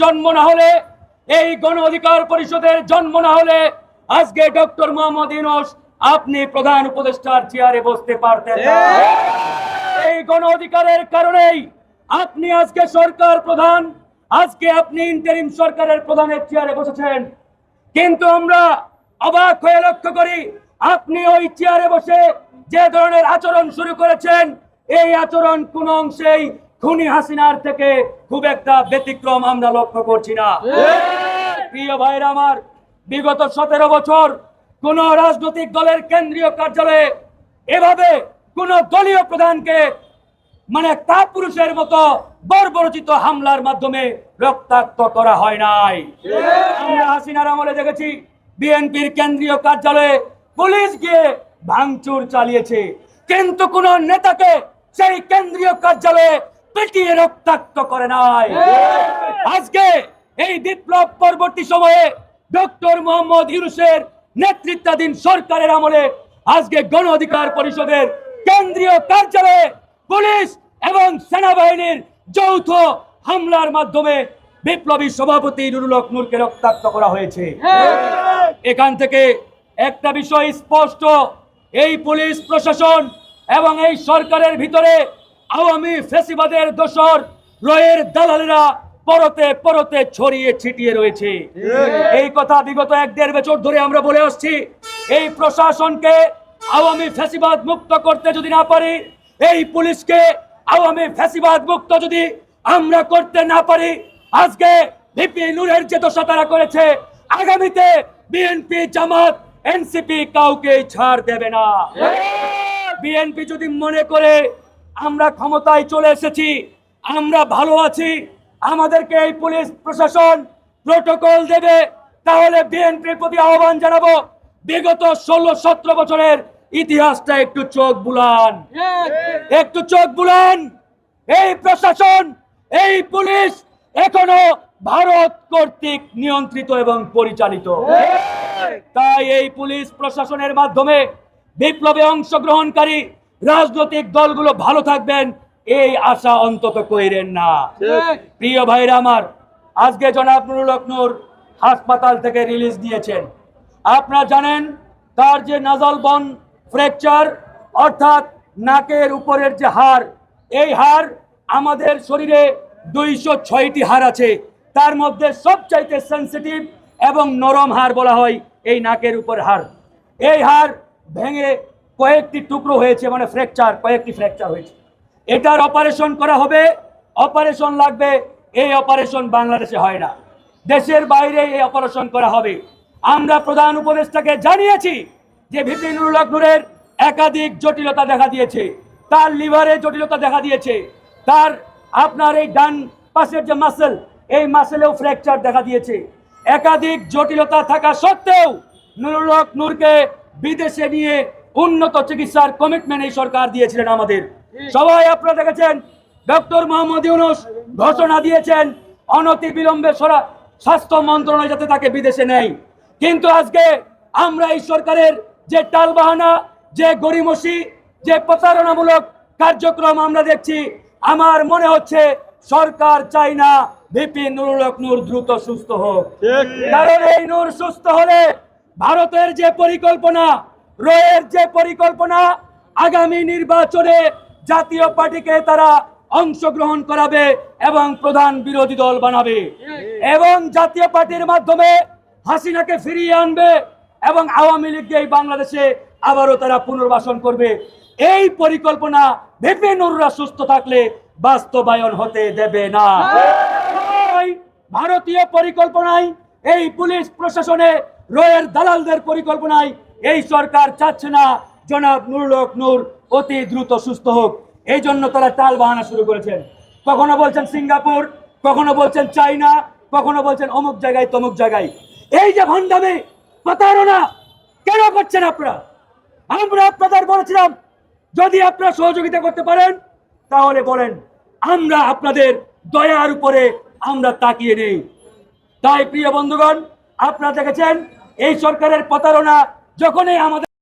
জন্ম না হলে, এই গণ অধিকার পরিষদের জন্ম না হলে আজকে ডক্টর মোহাম্মদ ইউনূস আপনি প্রধান উপদেষ্টার চেয়ারে বসতে পারতেন এই গণ অধিকারের কারণেই আপনি আজকে সরকার প্রধান, আজকে আপনি ইন্টারিম সরকারের প্রধানের চেয়ারে বসেছেন। কিন্তু আমরা অবাক হয়ে লক্ষ্য করি, আপনি ওই চেয়ারে বসে যে ধরনের আচরণ শুরু করেছেন, এই আচরণ কোন অংশেই খুনি হাসিনার থেকে খুব একটা ব্যতিক্রম আমরা লক্ষ্য করছি না। প্রিয় ভাইরা আমার বিগত সতেরো বছর কোন রাজনৈতিক দলের কেন্দ্রীয় কার্যালয়ে এভাবে কোন দলীয় প্রধানকে মানে কাপুরুষের মতো বর্বরচিত হামলার মাধ্যমে রক্তাক্ত করা হয় নাই। আমরা হাসিনার আমলে দেখেছি বিএনপির কেন্দ্রীয় কার্যালয়ে পুলিশ গিয়ে ভাঙচুর চালিয়েছে। কিন্তু কোন নেতাকে সেই কেন্দ্রীয় কার্যালয়ে পিটিয়ে রক্তাক্ত করে নাই। আজকে এই বিপ্লব পরবর্তী সময়ে ডক্টর মোহাম্মদ ইউনুসের নেতৃত্বাধীন সরকারের আমলে আজকে গণ অধিকার পরিষদের কেন্দ্রীয় কার্যালয়ে পুলিশ এবং সেনাবাহিনীর যৌথ হামলার মাধ্যমে বিপ্লবী সভাপতি নুরুল নূরকে রক্তাক্ত করা হয়েছে। এখান থেকে একটা বিষয় স্পষ্ট এই পুলিশ প্রশাসন এবং এই সরকারের ভিতরে আওয়ামী ফেসিবাদের দোসর রয়ের দালালেরা পরতে পরতে ছড়িয়ে ছিটিয়ে রয়েছে। এই কথা বিগত এক দেড় বছর ধরে আমরা বলে আসছি। এই প্রশাসনকে আওয়ামী ফ্যাসিবাদ মুক্ত করতে যদি না পারি এই পুলিশকে আওয়ামী ফ্যাসিবাদ মুক্ত যদি আমরা করতে না পারি আজকে ভিপি নূরের যে দশা তারা করেছে আগামীতে বিএনপি জামাত এনসিপি কাউকে ছাড় দেবে না। বিএনপি যদি মনে করে আমরা ক্ষমতায় চলে এসেছি, আমরা ভালো আছি, আমাদেরকে এই পুলিশ প্রশাসন প্রোটোকল দেবে। তাহলে বিএনপির প্রতি আহ্বান জানাব, বিগত ষোলো সতেরো বছরের ইতিহাসটা একটু চোখ বুলান। একটু চোখ বুলান। এই প্রশাসন, এই পুলিশ এখনও ভারত কর্তৃক নিয়ন্ত্রিত এবং পরিচালিত। তাই এই পুলিশ প্রশাসনের মাধ্যমে বিপ্লবে অংশগ্রহণকারী রাজনৈতিক দলগুলো ভালো থাকবেন এই আশা অন্তত কইরেন না। প্রিয় ভাইরা আমার আজকে জনাব নুরুল হক হাসপাতাল থেকে রিলিজ দিয়েছেন। আপনারা জানেন তার যে নাজাল বন ফ্র্যাকচার অর্থাৎ নাকের উপরের যে হাড় এই হাড় আমাদের শরীরে দুইশো ছয়টি হাড় আছে। তার মধ্যে সবচাইতে সেন্সিটিভ এবং নরম হাড় বলা হয় এই নাকের উপর হাড়। এই হাড় ভেঙে কয়েকটি টুকরো হয়েছে মানে ফ্র্যাকচার কয়েকটি ফ্র্যাকচার হয়েছে। এটার অপারেশন করা হবে অপারেশন লাগবে, এই অপারেশন বাংলাদেশে হয় না। দেশের বাইরে এই অপারেশন করা হবে। আমরা প্রধান উপদেষ্টাকে জানিয়েছি যে ভিপি নুরুল হক একাধিক জটিলতা দেখা দিয়েছে, তার লিভারে জটিলতা দেখা দিয়েছে, তার আপনার এই ডান পাশের যে মাসেল এই মাসেলেও ফ্র্যাকচার দেখা দিয়েছে। একাধিক জটিলতা থাকা সত্ত্বেও নুরুল হক নূরকে বিদেশে নিয়ে উন্নত চিকিৎসার কমিটমেন্ট এই সরকার দিয়েছিলেন আমাদের। সবাই আপনারা দেখেছেন ডক্টর মোহাম্মদ ইউনুস ঘোষণা দিয়েছেন অনতি বিলম্বে সরা স্বাস্থ্য মন্ত্রণালয় যাতে তাকে বিদেশে নেয়। কিন্তু আজকে আমরা এই সরকারের যে টালবাহানা যে গরিমসি যে প্রতারণামূলক কার্যক্রম আমরা দেখছি আমার মনে হচ্ছে সরকার চাই না ভিপি নুরুল নূর দ্রুত সুস্থ হোক। কারণ এই নূর সুস্থ হলে ভারতের যে পরিকল্পনা রয়ের যে পরিকল্পনা আগামী নির্বাচনে জাতীয় পার্টিকে তারা অংশগ্রহণ করাবে এবং প্রধান বিরোধী দল বানাবে। এবং জাতীয় পার্টির মাধ্যমে হাসিনাকে ফিরিয়ে আনবে এবং আওয়ামী লীগকে বাংলাদেশে আবারও তারা পুনর্বাসন করবে। এই পরিকল্পনা ভেপে নুররা সুস্থ থাকলে বাস্তবায়ন হতে দেবে না। ভারতীয় পরিকল্পনায়, এই পুলিশ প্রশাসনে রয়ের দালালদের পরিকল্পনায় এই সরকার চাচ্ছে না জনাব নুরুল হক নূর অতি দ্রুত সুস্থ হোক। এই জন্য তারা টাল বাহানা শুরু করেছেন। কখনো বলছেন সিঙ্গাপুর, কখনো বলছেন চাইনা, কখনো বলছেন অমুক জায়গায় তমুক জায়গায়। এই যে ভণ্ডামি, প্রতারণা কেন করছেন আপনারা? আমরা আপনাদের বলেছিলাম, যদি আপনারা সহযোগিতা করতে পারেন, তাহলে বলেন, আমরা আপনাদের দয়ার উপরে আমরা তাকিয়ে নেই। তাই প্রিয় বন্ধুগণ, আপনারা দেখেছেন, এই সরকারের প্রতারণা যখনই আমাদের